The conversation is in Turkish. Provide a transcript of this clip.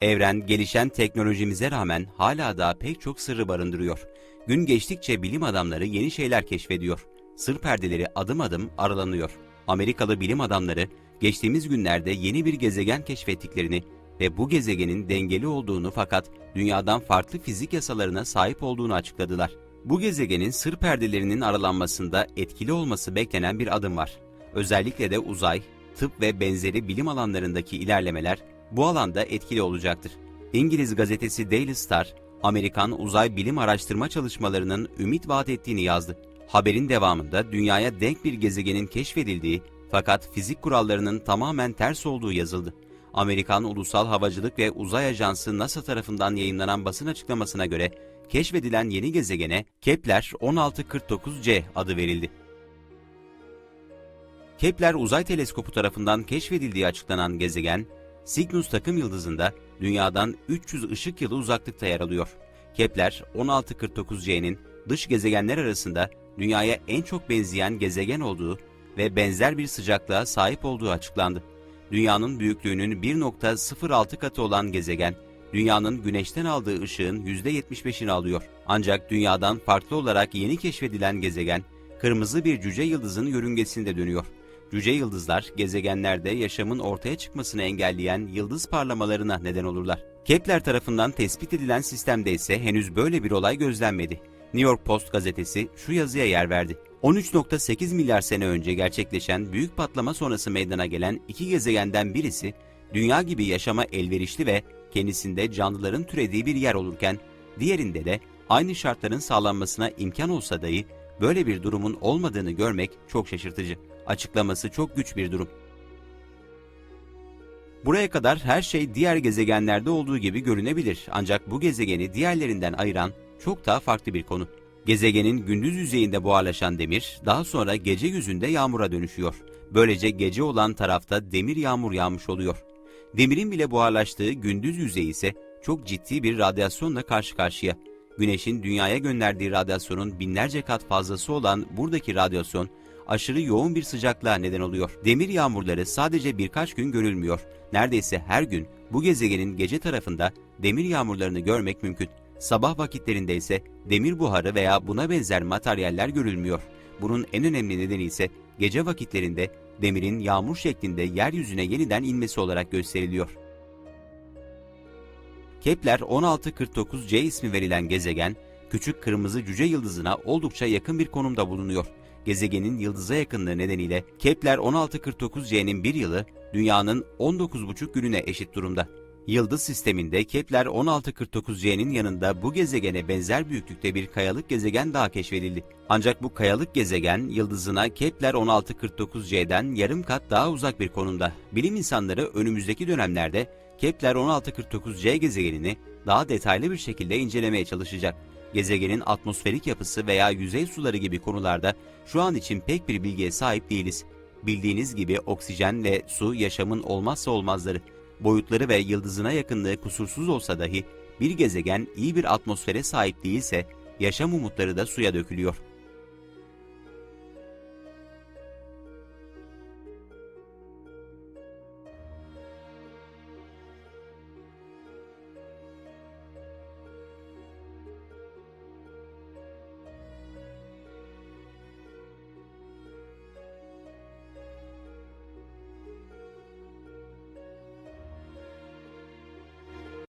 Evren gelişen teknolojimize rağmen hala daha pek çok sırrı barındırıyor. Gün geçtikçe bilim adamları yeni şeyler keşfediyor. Sır perdeleri adım adım aralanıyor. Amerikalı bilim adamları geçtiğimiz günlerde yeni bir gezegen keşfettiklerini ve bu gezegenin dengeli olduğunu fakat dünyadan farklı fizik yasalarına sahip olduğunu açıkladılar. Bu gezegenin sır perdelerinin aralanmasında etkili olması beklenen bir adım var. Özellikle de uzay, tıp ve benzeri bilim alanlarındaki ilerlemeler bu alanda etkili olacaktır. İngiliz gazetesi Daily Star, Amerikan uzay bilim araştırma çalışmalarının ümit vaat ettiğini yazdı. Haberin devamında dünyaya denk bir gezegenin keşfedildiği fakat fizik kurallarının tamamen ters olduğu yazıldı. Amerikan Ulusal Havacılık ve Uzay Ajansı NASA tarafından yayınlanan basın açıklamasına göre keşfedilen yeni gezegene Kepler 1649c adı verildi. Kepler Uzay Teleskopu tarafından keşfedildiği açıklanan gezegen, Cygnus takım yıldızında dünyadan 300 ışık yılı uzaklıkta yer alıyor. Kepler 1649c'nin dış gezegenler arasında dünyaya en çok benzeyen gezegen olduğu ve benzer bir sıcaklığa sahip olduğu açıklandı. Dünyanın büyüklüğünün 1.06 katı olan gezegen, dünyanın güneşten aldığı ışığın %75'ini alıyor. Ancak dünyadan farklı olarak yeni keşfedilen gezegen, kırmızı bir cüce yıldızın yörüngesinde dönüyor. Cüce yıldızlar gezegenlerde yaşamın ortaya çıkmasını engelleyen yıldız parlamalarına neden olurlar. Kepler tarafından tespit edilen sistemde ise henüz böyle bir olay gözlenmedi. New York Post gazetesi şu yazıya yer verdi. 13.8 milyar sene önce gerçekleşen büyük patlama sonrası meydana gelen iki gezegenden birisi, dünya gibi yaşama elverişli ve kendisinde canlıların türediği bir yer olurken, diğerinde de aynı şartların sağlanmasına imkan olsa dahi böyle bir durumun olmadığını görmek çok şaşırtıcı. Açıklaması çok güç bir durum. Buraya kadar her şey diğer gezegenlerde olduğu gibi görünebilir ancak bu gezegeni diğerlerinden ayıran çok daha farklı bir konu. Gezegenin gündüz yüzeyinde buharlaşan demir daha sonra gece yüzünde yağmura dönüşüyor. Böylece gece olan tarafta demir yağmur yağmış oluyor. Demirin bile buharlaştığı gündüz yüzeyi ise çok ciddi bir radyasyonla karşı karşıya. Güneşin dünyaya gönderdiği radyasyonun binlerce kat fazlası olan buradaki radyasyon aşırı yoğun bir sıcaklığa neden oluyor. Demir yağmurları sadece birkaç gün görülmüyor. Neredeyse her gün bu gezegenin gece tarafında demir yağmurlarını görmek mümkün. Sabah vakitlerinde ise demir buharı veya buna benzer materyaller görülmüyor. Bunun en önemli nedeni ise gece vakitlerinde demirin yağmur şeklinde yeryüzüne yeniden inmesi olarak gösteriliyor. Kepler 1649c ismi verilen gezegen, küçük kırmızı cüce yıldızına oldukça yakın bir konumda bulunuyor. Gezegenin yıldıza yakınlığı nedeniyle Kepler 1649c'nin bir yılı dünyanın 19,5 gününe eşit durumda. Yıldız sisteminde Kepler 1649c'nin yanında bu gezegene benzer büyüklükte bir kayalık gezegen daha keşfedildi. Ancak bu kayalık gezegen yıldızına Kepler 1649c'den yarım kat daha uzak bir konumda. Bilim insanları önümüzdeki dönemlerde Kepler 1649c gezegenini daha detaylı bir şekilde incelemeye çalışacak. Gezegenin atmosferik yapısı veya yüzey suları gibi konularda şu an için pek bir bilgiye sahip değiliz. Bildiğiniz gibi oksijen ve su yaşamın olmazsa olmazları. Boyutları ve yıldızına yakınlığı kusursuz olsa dahi bir gezegen iyi bir atmosfere sahip değilse yaşam umutları da suya dökülüyor.